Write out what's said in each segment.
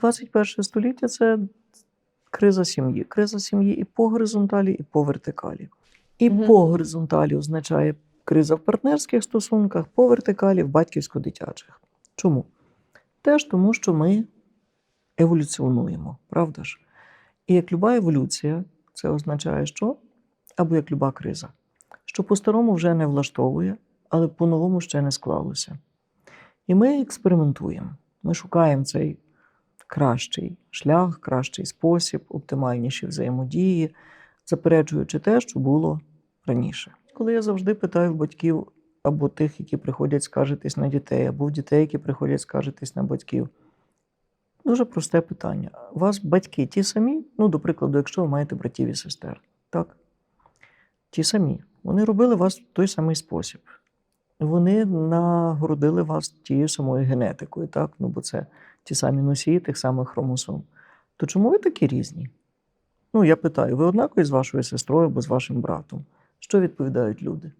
21 століття це криза сім'ї. Криза сім'ї і по горизонталі, і по вертикалі. І Мгм. по горизонталі означає криза в партнерських стосунках, по вертикалі в батьківсько-дитячих. Чому? Теж тому, що ми еволюціонуємо, правда ж? І як люба еволюція, це означає, що або як люба криза, що по-старому вже не влаштовує, але по-новому ще не склалося. І ми експериментуємо. Ми шукаємо цей кращий шлях, кращий спосіб, оптимальніші взаємодії, заперечуючи те, що було раніше. Коли я завжди питаю в батьків або тих, які приходять скаржитись на дітей, або в дітей, які приходять скаржитись на батьків. Дуже просте питання. У вас батьки ті самі? Ну, до прикладу, якщо ви маєте братів і сестер, так? Ті самі. Вони робили вас в той самий спосіб. Вони нагородили вас тією самою генетикою, так? Ну, бо це ті самі носії тих самих хромосом. То чому ви такі різні? Ну, я питаю, ви однакові з вашою сестрою або з вашим братом? Що відповідають люди?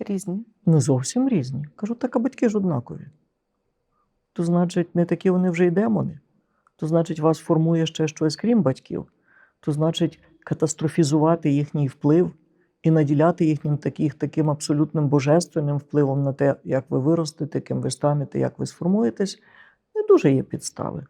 Різні. Не зовсім різні. Кажу, так а батьки ж однакові. То значить, не такі вони вже й демони. То значить, вас формує ще щось крім батьків. То значить, катастрофізувати їхній вплив і наділяти їхнім таких, таким абсолютним божественним впливом на те, як ви виростете, ким ви станете, як ви сформуєтесь, не дуже є підстави.